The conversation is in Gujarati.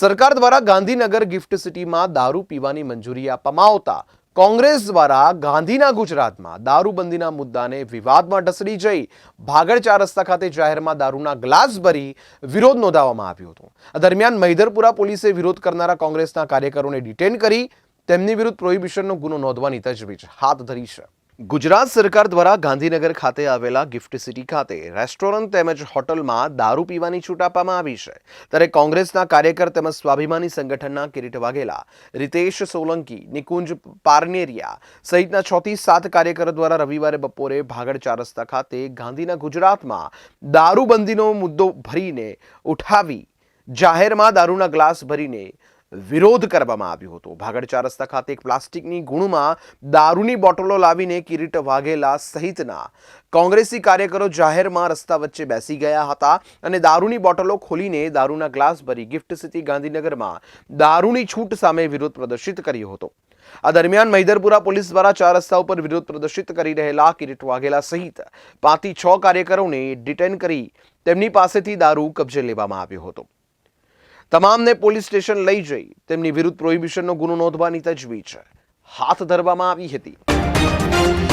સરકાર દ્વારા ગાંધીનગર ગિફ્ટ સિટીમાં દારૂ પીવાની મંજૂરી આપવામાં આવતા કોંગ્રેસ દ્વારા ગાંધીના ગુજરાતમાં દારૂબંધીના મુદ્દાને વિવાદમાં ઢસડી જઈ ભાગળ ચાર રસ્તા ખાતે જાહેરમાં દારૂના ગ્લાસ ભરી વિરોધ નોંધાવવામાં આવ્યો હતો. આ દરમિયાન મહિધરપુરા પોલીસે વિરોધ કરનારા કોંગ્રેસના કાર્યકરોને ડિટેન કરી તેમની વિરુદ્ધ પ્રોહિબિશનનો ગુનો નોંધવાની તજવીજ હાથ ધરી છે. ગુજરાત સરકાર દ્વારા ગાંધીનગર ખાતે આવેલા ગિફ્ટ સિટી ખાતે રેસ્ટોરન્ટ તેમજ હોટલમાં દારૂ પીવાની છૂટ આપવામાં આવી છે. ત્યારે કોંગ્રેસના કાર્યકર તેમજ સ્વાભિમાની સંગઠનના કિરીટ વાઘેલા, રિતેશ સોલંકી, નિકુંજ પારનેરિયા સહિતના છથી સાત કાર્યકરો દ્વારા રવિવારે બપોરે ભાગળ ચાર રસ્તા ખાતે ગાંધીના ગુજરાતમાં દારૂબંધીનો મુદ્દો ભરીને ઉઠાવી જાહેરમાં દારૂના ગ્લાસ ભરીને વિરોધ કરવામાં આવ્યો હતો. ભાગડચા રસ્તા ખાતે એક પ્લાસ્ટિકની ગુણમાં દારૂની બોટલો લાવીને કિરીટ વાઘેલા સહિતના કોંગ્રેસી કાર્યકરો જાહેરમાં રસ્તા વચ્ચે બેસી ગયા હતા અને દારૂની બોટલો ખોલીને દારૂના ગ્લાસ ભરી ગિફ્ટ સિટી ગાંધીનગરમાં દારૂની છૂટ સામે વિરોધ પ્રદર્શિત કર્યો હતો. આ દરમિયાન મહિધરપુરા પોલીસ દ્વારા ચાર રસ્તા ઉપર વિરોધ પ્રદર્શિત કરી રહેલા કિરીટ વાઘેલા સહિત પાંચથી છ કાર્યકરોને ડિટેન કરી તેમની પાસેથી દારૂ કબજે લેવામાં આવ્યો હતો. તમામને પોલીસ સ્ટેશન લઈ જઈ તેમની વિરુદ્ધ પ્રોહિબિશનનો ગુનો નોંધવાની તજવીજ હાથ ધરવામાં આવી હતી.